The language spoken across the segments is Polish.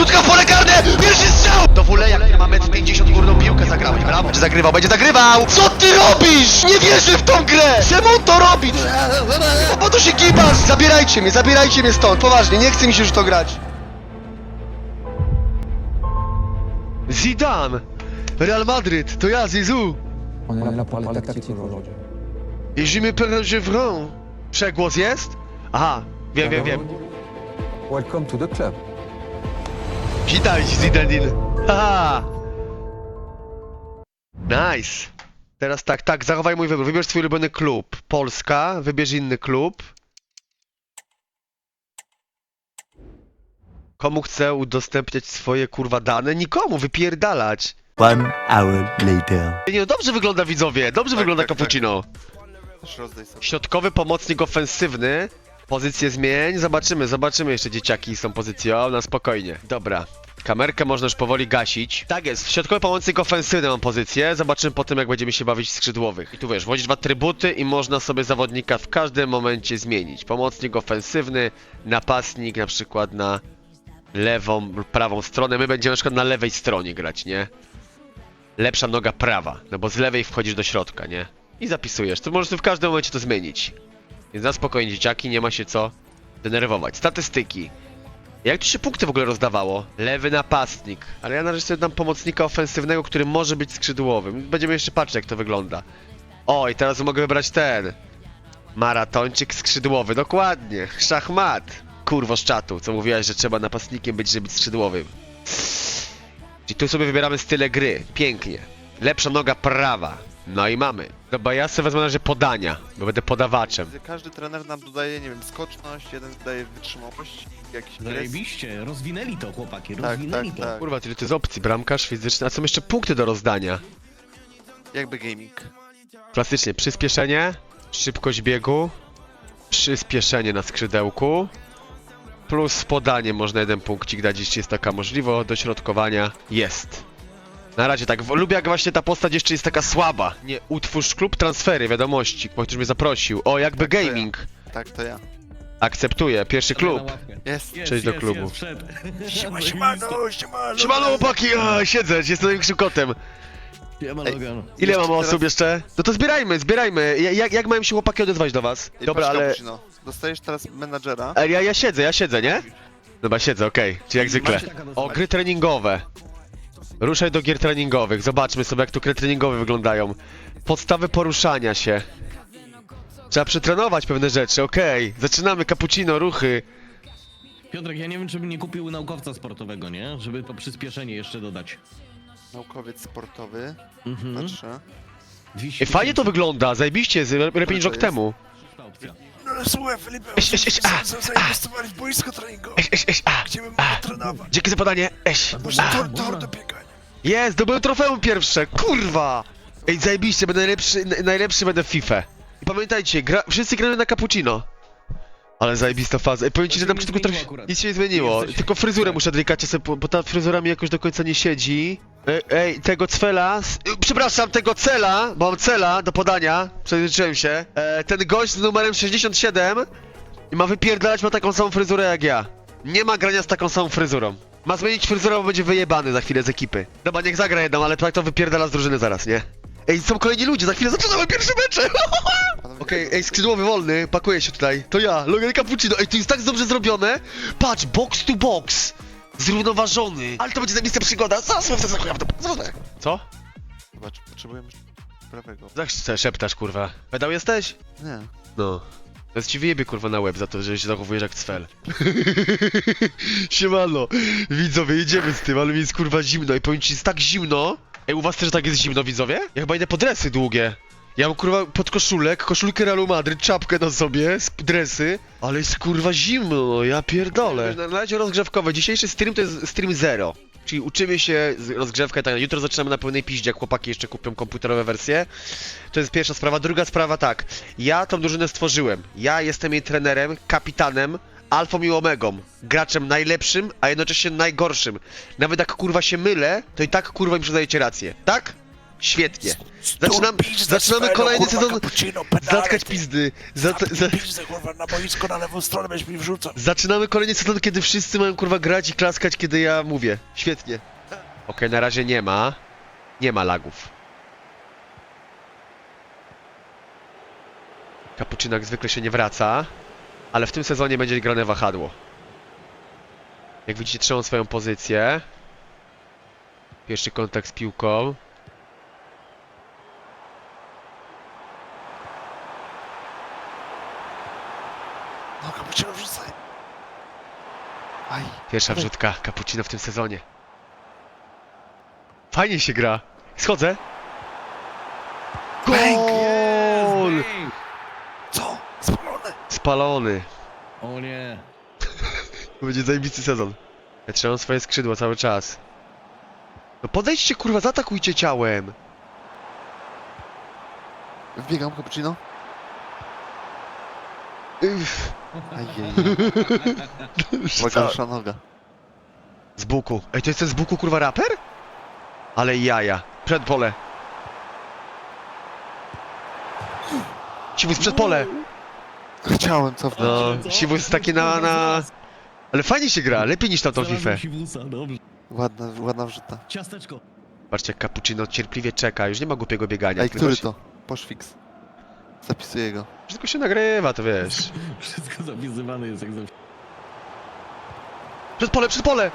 Rzutka w pole karne! Pierwszy strzał! Do Wuleja, który ma 1,50 m górną piłkę zagrałeś, brawo. Będzie zagrywał, będzie zagrywał! Co ty robisz? Nie wierzę w tą grę! Czemu to robi? No bo to się kibasz! Zabierajcie mnie, zabierajcie mnie stąd, poważnie, nie chce mi się już to grać. Zidane! Real Madrid, to ja, Zizou! On est là pour parler tactique aujourd'hui. Jest? Aha, wiem, wiem, wiem. Welcome to the club. Witaj, Zidanin. Haha. Nice. Teraz tak, tak, zachowaj mój wybór. Wybierz swój ulubiony klub. Polska, wybierz inny klub. Komu chcę udostępniać swoje kurwa dane? Nikomu, wypierdalać. One hour later. Nie no, dobrze wygląda widzowie, dobrze wygląda tak, tak. Cappuccino. Też rozdaj sobie. Środkowy pomocnik ofensywny. Pozycję zmień. Zobaczymy, zobaczymy jeszcze dzieciaki są pozycją. Na spokojnie. Dobra. Kamerkę można już powoli gasić. Tak jest, środkowy pomocnik ofensywny mam pozycję. Zobaczymy po tym, jak będziemy się bawić w skrzydłowych. I tu wiesz, wchodzisz w atrybuty i można sobie zawodnika w każdym momencie zmienić. Pomocnik ofensywny, napastnik na przykład na lewą prawą stronę. My będziemy na przykład na lewej stronie grać, nie? Lepsza noga prawa, no bo z lewej wchodzisz do środka, nie? I zapisujesz. To możesz w każdym momencie to zmienić. Więc na spokojnie, dzieciaki, nie ma się co denerwować. Statystyki. Jak tu się punkty w ogóle rozdawało? Lewy napastnik. Ale ja na razie dam pomocnika ofensywnego, który może być skrzydłowym. Będziemy jeszcze patrzeć, jak to wygląda. O, i teraz mogę wybrać ten. Maratończyk skrzydłowy, dokładnie. Szachmat. Kurwo z czatu, co mówiłaś, że trzeba napastnikiem być, żeby być skrzydłowym. I tu sobie wybieramy style gry. Pięknie. Lepsza noga prawa. No i mamy. Dobra, ja sobie wezmę na razie podania, bo będę podawaczem. Każdy trener nam dodaje, nie wiem, skoczność, jeden dodaje wytrzymałość, jakiś No. Zajebiście, rozwinęli to chłopaki, Tak, rozwinęli tak, to. tak. Kurwa, tyle to jest opcji. Bramkarz fizyczny, a są jeszcze punkty do rozdania. Jakby gaming. Klasycznie przyspieszenie, szybkość biegu, przyspieszenie na skrzydełku, plus podanie można jeden punkcik dać, jeśli jest taka możliwość, dośrodkowania jest. Na razie tak, w- lubię jak właśnie ta postać jeszcze jest taka słaba. Nie, utwórz klub transfery, wiadomości, ktoś mnie zaprosił. O, jakby Tak, to ja. gaming. Tak, to ja. Akceptuję, pierwszy klub. Jest. Jest, Przejdź do jest, klubu. Jest, wszedł. Siema, siemano, siemano. Siemano chłopaki, a, siedzę, jestem największym kotem. Siema, Ej, Logan. Ile Jeszcze mamy osób teraz- jeszcze? No to zbierajmy, zbierajmy. Ja- Jak, jak mają się chłopaki odezwać do was? I Dobra, patrz, ale... Dostajesz teraz menadżera. Ale ja, ja siedzę, ja siedzę, nie? Dobra, siedzę, okej. Czyli jak zwykle. Macie- O, gry treningowe. Ruszaj do gier treningowych. Zobaczmy sobie, jak tu gry treningowe wyglądają. Podstawy poruszania się. Trzeba przetrenować pewne rzeczy, okej. Zaczynamy, cappuccino, ruchy. Piotrek, ja nie wiem, czy bym nie kupił naukowca sportowego, nie? Żeby to przyspieszenie jeszcze dodać. Naukowiec sportowy. Mhm. Patrzę. 200 Ej, fajnie to wygląda, zajebiście, z- lepiej niż rok jest? temu. Opcja. No słuchaj Felipe, Eś, eś, eś, a, są zainwestowali w boisko treningowe, Eś, eś, eś, a, gdzie my a. mamy trenować. Dzięki za podanie, eś. Może A. tor, tor do biegania. Jest, zdobyłem trofeum pierwsze, kurwa! Ej, zajebiście, będę najlepszy, najlepszy będę w FIFA. I pamiętajcie, gra, wszyscy gramy na cappuccino. Ale zajebista faza. Ej, powiem ci, że na nie początku trochę nic się nie zmieniło. Tylko fryzurę tak. muszę delikatnie sobie, bo ta fryzura mi jakoś do końca nie siedzi. Ej, ej tego cela, s- przepraszam, tego cela, bo mam cela do podania, przejrzyczyłem się. E, ten gość z numerem 67 i ma wypierdalać, ma taką samą fryzurę jak ja. Nie ma grania z taką samą fryzurą. Ma zmienić fryzurę, bo będzie wyjebany za chwilę z ekipy. Dobra, niech zagra jedną, ale tak to wypierdala z drużyny zaraz, nie? Ej, są kolejni ludzie, za chwilę zaczynamy pierwsze mecze! Okej, ej, skrzydłowy wolny, pakuję się tutaj. To ja, Logan Cappuccino. Ej, to jest tak dobrze zrobione. Patrz, box to box. Zrównoważony. Ale to będzie zajebista przygoda. Zaraz sobie w to zaraz. Co? Zobacz, potrzebujemy prawego. Tak se szeptasz, kurwa. Pedał jesteś? Nie. No. Teraz ci wyjebie, kurwa, na łeb za to, że się zachowujesz jak cfel. Siemano. Widzowie, jedziemy z tym, ale mi jest, kurwa, zimno. I powiem ci, jest tak zimno. Ej, u was też tak jest zimno, widzowie? Ja chyba idę po dresy długie. Ja mam kurwa pod koszulek, koszulkę Realu Madryt, czapkę na sobie, dresy, ale jest kurwa zimno, ja pierdolę. Na razie rozgrzewkowe, dzisiejszy stream to jest stream zero. Czyli uczymy się z- rozgrzewkę, tak, jutro zaczynamy na pełnej piździe, jak chłopaki jeszcze kupią komputerowe wersje. To jest pierwsza sprawa. Druga sprawa tak, ja tą drużynę stworzyłem. Ja jestem jej trenerem, kapitanem, alfą i omegą. Graczem najlepszym, a jednocześnie najgorszym. Nawet jak kurwa się mylę, to i tak kurwa mi przydajecie rację. Tak? Świetnie. Zaczynam, zaczynamy kolejny sezon zatkać pizdy. Za, Pizdę, kurwa, na boisko na lewą stronę będziesz mi wrzucał. zaczynamy kolejny sezon, kiedy wszyscy mają kurwa grać i klaskać, kiedy ja mówię. Świetnie. Okej, na razie nie ma. Nie ma lagów. Cappuccino jak zwykle się nie wraca, ale w tym sezonie będzie grane wahadło. Jak widzicie, trzymam swoją pozycję. Pierwszy kontakt z piłką. No, kapucino wrzucaj. Aj, Pierwsza wrzutka Cappuccino w tym sezonie. Fajnie się gra. Schodzę. Gol! Co? Spalone. Spalony. O nie. To będzie zajebisty sezon. Ja trzymam swoje skrzydła cały czas. No podejdźcie kurwa, zaatakujcie ciałem. wbiegam cappuccino. Ajej, rzuca- gorsza noga. Z buku. Ej, to jest ten z buku kurwa raper? Ale jaja. Przed pole. Siwus przed pole. Chciałem cofnąć. No, Siwus taki na, na... Ale fajnie się gra, lepiej niż tamtą Znalazłem FIFA. Siwusa, dobrze. Ładna, ładna wrzuta. Ciasteczko. Patrzcie, jak Cappuccino cierpliwie czeka, już nie ma głupiego biegania. Ej, który to? Poszfix. Zapisuję go. Wszystko się nagrywa, to wiesz. Wszystko zapisywane jest jak zawsze. Przed pole, przed pole!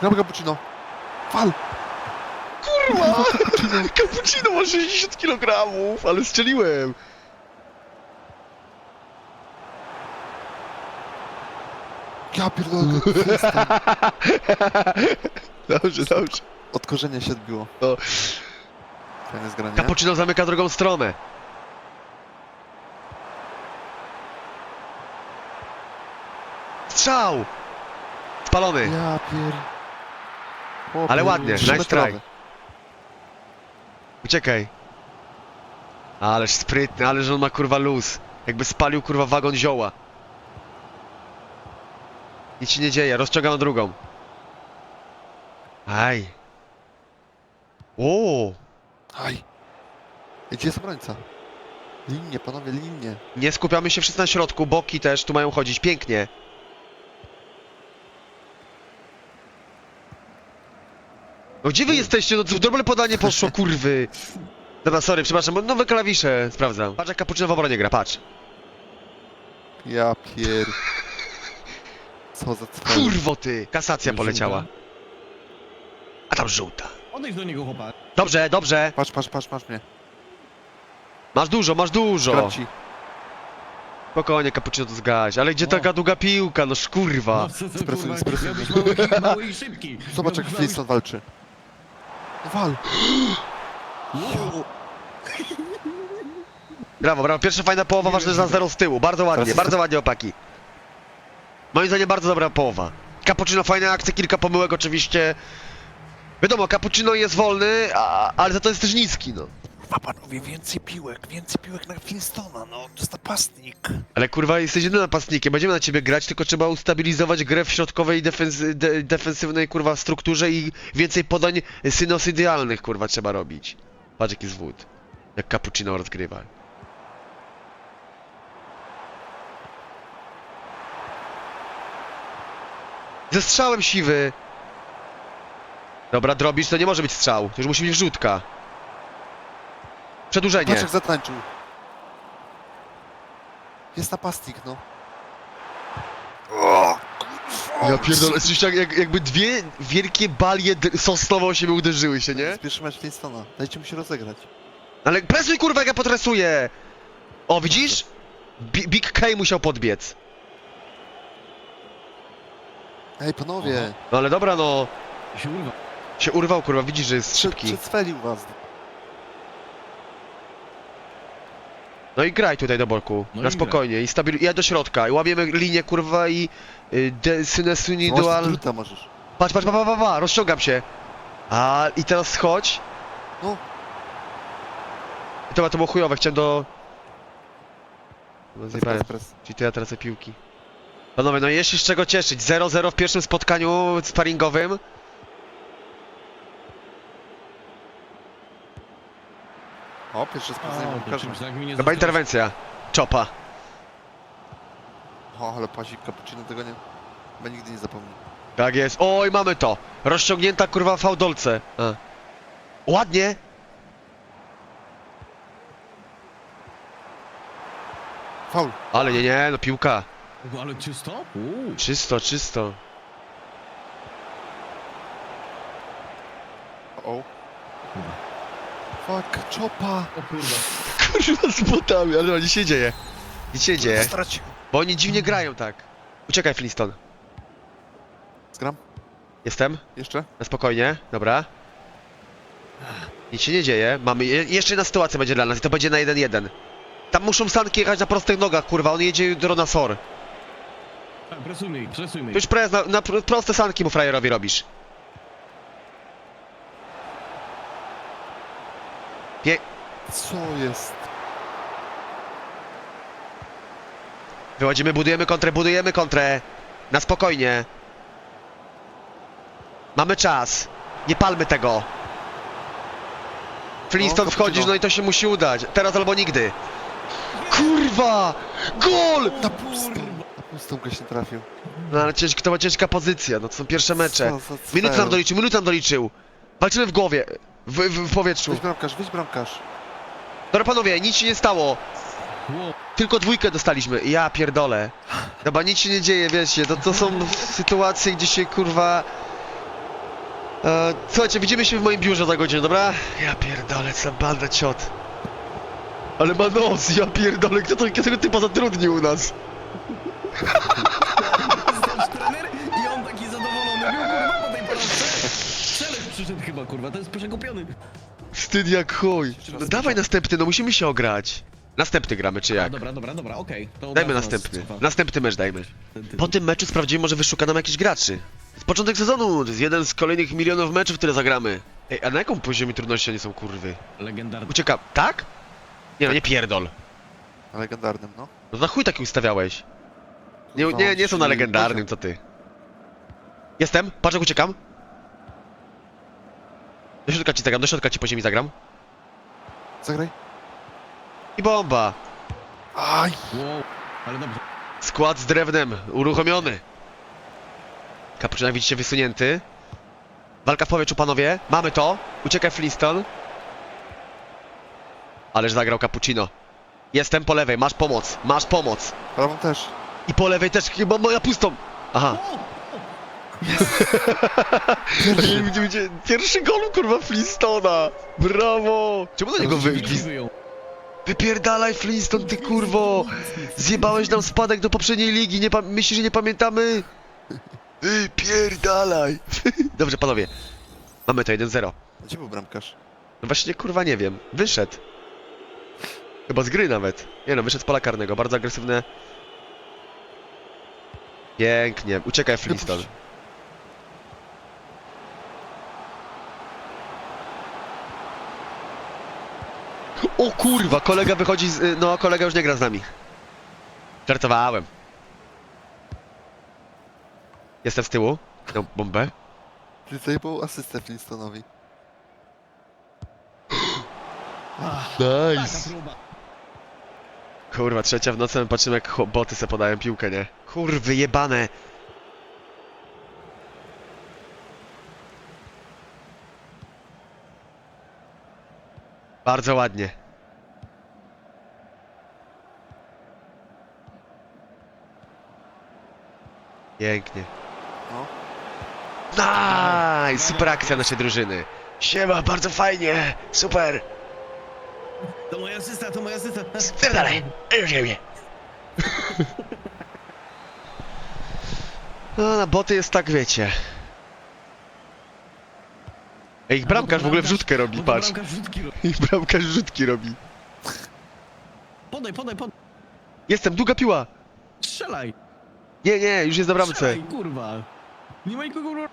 Gram cappuccino. Fal! Kurwa! Cappuccino ma 60 kg, ale strzeliłem. Ja pierdolę. freestyle. Dobrze, dobrze. Od korzenia się odbiło. No. Fajne zgranie. Cappuccino zamyka drugą stronę. Strzał! Spalony. Ja pier... Chłopie, Ale ładnie, nice try. Uciekaj. Ależ sprytny, ależ on ma kurwa luz. Jakby spalił kurwa wagon zioła. Nic się nie dzieje, rozciągam drugą. Aj. O, Aj. Gdzie jest obrońca? Linie, panowie, linie. Nie skupiamy się wszyscy na środku, boki też tu mają chodzić, pięknie. No gdzie wy jesteście? No dobre podanie poszło, kurwy. Dobra, sorry, przepraszam, bo nowe klawisze sprawdzam. Patrz jak Cappuccino w obronie gra, patrz. Ja pier... Co za cel. Kurwo ty! Kasacja poleciała. A tam żółta. Odejdź do niego, chłopak. Dobrze, dobrze. Patrz, patrz, patrz, masz mnie. Masz dużo, masz dużo. Gram ci. Spokojnie, Cappuccino to zgaś. Ale gdzie O. taka długa piłka? No szkurwa. co, co, Spresuj, kurwa, spresuj. Miał być mały, mały i szybki. Zobacz jak Flintstone walczy. Wal! Brawo, brawo. Pierwsza fajna połowa, ważne, że za zero z tyłu. Bardzo ładnie, bardzo ładnie opaki. Moim zdaniem bardzo dobra połowa. Cappuccino fajna akcja, kilka pomyłek oczywiście. Wiadomo, Cappuccino jest wolny, a, ale za to jest też niski, no. Kurwa, panowie, więcej piłek, więcej piłek na Flintstona, no. To jest napastnik. Ale kurwa, jesteś jedynym napastnikiem, będziemy na ciebie grać, tylko trzeba ustabilizować grę w środkowej de, defensywnej kurwa strukturze i więcej podań synosydialnych kurwa trzeba robić. Patrz jaki zwód. Jak Cappuccino rozgrywa. Ze strzałem siwy! Dobra, drobisz, to nie może być strzał. To już musi być wrzutka. Przedłużenie. Patrz jak zatańczył. Jest napastnik, no. Ja pierdolę, coś jak, jak, jakby dwie wielkie balie d- sosnowe o siebie uderzyły się, nie? pierwszy mecz Flintstona. Dajcie mu się rozegrać. Ale presuj kurwa, jak ja potresuję! O, widzisz? Bi- Big K musiał podbiec. Ej, panowie! No ale dobra, no. Się urwa. Się urwał kurwa, widzisz, że jest Prze szybki. Przedsfelił was. No i graj tutaj do boku, No na i spokojnie. I stabil... Ja do środka, i łapiemy linię kurwa i... Y, de, synesuni Dual... możesz. Patrz, patrz, pa, pa, pa, pa, rozciągam się. A i teraz schodź. No. I to, to było chujowe, chciałem do... No, Pres, zjebałem. Czyli to ja tracę piłki. Panowie, no jest się z czego cieszyć. 0-0 w pierwszym spotkaniu sparingowym. O, pierwsze sprawdzenie O, tak Chyba zaskoczy. interwencja. Czopa. O, ale pazik cappuccino tego nie... Chyba nigdy nie zapomnę. Tak jest. Oj, mamy to. Rozciągnięta kurwa fałdolce. A. Ładnie. Faul. Ale nie, nie, no piłka. O, Ale czysto? Uuu. Czysto, czysto. O. Fuck, chopa. O kurwa. Kurwa z butami, ale nic się dzieje. Nic się dzieje. Stracił. Bo oni dziwnie grają tak. Uciekaj, Flintstone. Zgram? Jestem? Jeszcze? Na spokojnie, dobra. Nic się nie dzieje. Mamy. je- Jeszcze jedna sytuacja będzie dla nas i to będzie na 1-1. Tam muszą Sanki jechać na prostych nogach, kurwa. On jedzie jutro na SOR. Tak, To ich. już prez, na, na pr- proste sanki mu frajerowi robisz. Co jest? Wychodzimy, budujemy kontrę, budujemy kontrę. Na spokojnie. Mamy czas. Nie palmy tego. Flintstone No, wchodzisz, no i to się musi udać. Teraz albo nigdy. Kurwa! Gol! Na pustą. Na pustą goś nie trafił. No ale ciężka, to była ciężka pozycja, no to są pierwsze mecze. Co za cel. Minut nam doliczył, minut nam doliczył. Walczymy w głowie, w, w, w powietrzu. Weź bramkarz, weź bramkarz. Dobra panowie, nic się nie stało. Ło, Tylko dwójkę dostaliśmy. Ja pierdolę. Dobra, nic się nie dzieje, wiecie, to, to są sytuacje, gdzie się kurwa... E, słuchajcie, widzimy się w moim biurze za godzinę, dobra? Ja pierdolę, co banda ciot. Ale ma nos, ja pierdolę, kto, to, tego typa zatrudnił u nas? I on taki zadowolony był, kurwa, po tej przyszedł chyba, kurwa, to jest przekupiony. Wstyd jak chuj. No dawaj następny, no musimy się ograć. Następny gramy, czy A, jak? dobra, dobra, dobra, okej. To Dajmy nas następny. cofa. Następny mecz dajmy. Po tym meczu sprawdzimy, może wyszuka nam jakiś graczy. Z początek sezonu, to jest jeden z kolejnych milionów meczów, które zagramy. Ej, a na jaką poziomie trudności oni są kurwy? Legendarny. Ucieka, tak? Nie no, nie pierdol. Na legendarnym, no. No za chuj taki ustawiałeś. Nie, nie, nie są na czyli legendarnym, co ty. Jestem, patrz jak uciekam. Do środka ci zagram, do środka ci po ziemi zagram. Zagraj. I bomba. Aj! Wow, ale dobrze. Skład z drewnem, uruchomiony. Kapuczyna widzicie wysunięty. Walka w powietrzu, panowie. Mamy to. Uciekaj Flintstone. Ależ zagrał Cappuccino. Jestem po lewej, masz pomoc, masz pomoc. Prawą też. I po lewej też chyba moja pustą. Aha. Pierwszy. Widzicie, pierwszy gol kurwa Flintstona. Brawo. Czemu do niego wy. Wypierdalaj Flintstone, ty kurwo! Zjebałeś nam spadek do poprzedniej ligi, nie pa- myślisz, że nie pamiętamy? Wypierdalaj! Dobrze, panowie. Mamy to 1-0. Gdzie był bramkarz? No właśnie, kurwa, nie wiem. Wyszedł. Chyba z gry nawet. Nie no, wyszedł z pola karnego, bardzo agresywne. Pięknie. Uciekaj, Flintstone. O kurwa, kolega wychodzi z... No, kolega już nie gra z nami. Żartowałem. Jestem z tyłu. No, bombę. Ty zajebał asystę Flintstonowi. Nice. Kurwa, trzecia w nocy, my patrzymy jak chłop- boty se podają piłkę, nie? Kurwy, jebane. Bardzo ładnie. Pięknie. No. Nice! Super akcja naszej drużyny. Siema, bardzo fajnie! Super! To moja asysta, to moja asysta. Spierdalaj! Już nie No, na boty jest tak, wiecie. Ej, ich bramkarz w ogóle wrzutkę robi, patrz. Bramkarz wrzutki robi. Ich bramkarz wrzutki robi. Podaj, podaj, podaj. Jestem, długa piła! Strzelaj. Nie, nie, już jest na bramce. Strzelaj, kurwa. Nie ma nikogo. kurwa.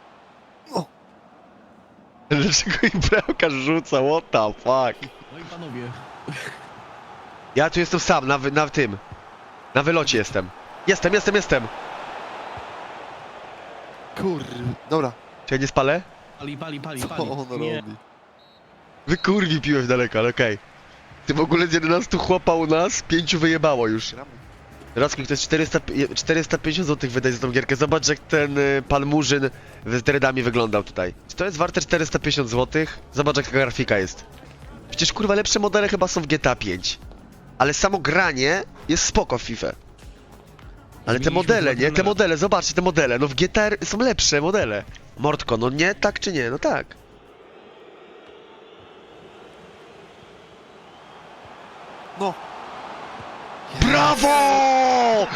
Dlaczego ich bramkarz rzuca? What the fuck? No i panowie. Ja tu jestem sam, na, wy, na tym. Na wylocie jestem. Jestem, jestem, jestem! Kur... Dobra. Czy ja nie spalę? Pali, pali, pali, Co pali. on Nie. robi? Wykurwi piłę w daleko, ale okej. Ty w ogóle z 11 chłopa u nas, pięciu wyjebało już. Gramy. Rosking to jest 400, 450 zł wydać za tą gierkę. Zobacz jak ten y, pan Murzyn z dreadami wyglądał tutaj. Czy to jest warte 450 zł? Zobacz jaka grafika jest. Przecież kurwa lepsze modele chyba są w GTA 5. Ale samo granie jest spoko w FIFA. Ale te Zmieniliśmy modele, dwa nie? Te modele, zobaczcie te modele. No w GTA są lepsze modele. Mordko, no nie? Tak czy nie? No tak. No. Brawo!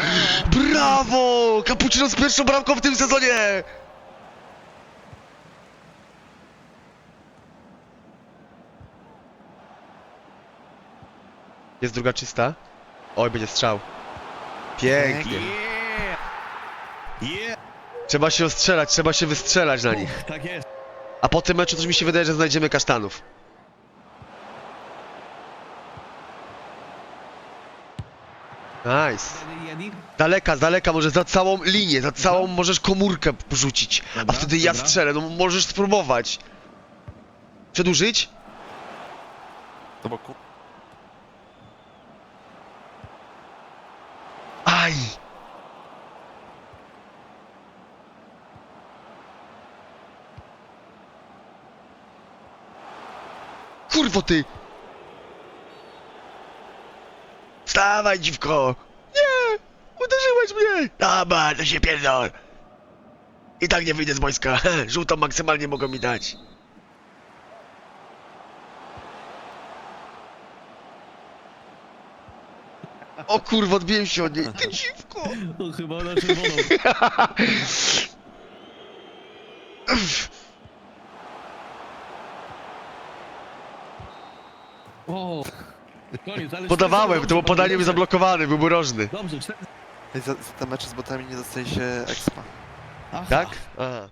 Brawo! Cappuccino z pierwszą bramką w tym sezonie! Jest druga czysta? Oj, będzie strzał. Pięknie. Trzeba się ostrzelać, trzeba się wystrzelać na nich. Tak jest. A po tym meczu też mi się wydaje, że znajdziemy kasztanów. Nice. Jedi? Daleka, z daleka, może za całą linię, za całą możesz komórkę rzucić. A Dobra, wtedy ja dobra. strzelę, no możesz spróbować. Przedłużyć? Do boku. Aj! Kurwo ty! Wstawaj dziwko! Nie! Uderzyłeś mnie! Dobra, to się pierdol! I tak nie wyjdę z wojska. Żółtą maksymalnie mogą mi dać. O kurwa, odbiłem się od niej. Ty dziwko! No chyba na czerwoną. O, koniec, ale... Podawałem, to było podanie mi zablokowany, był mrożny. Dobrze, cztery... Ej, Za, za te mecze z botami nie dostaje się expa. Aha. Tak? Aha.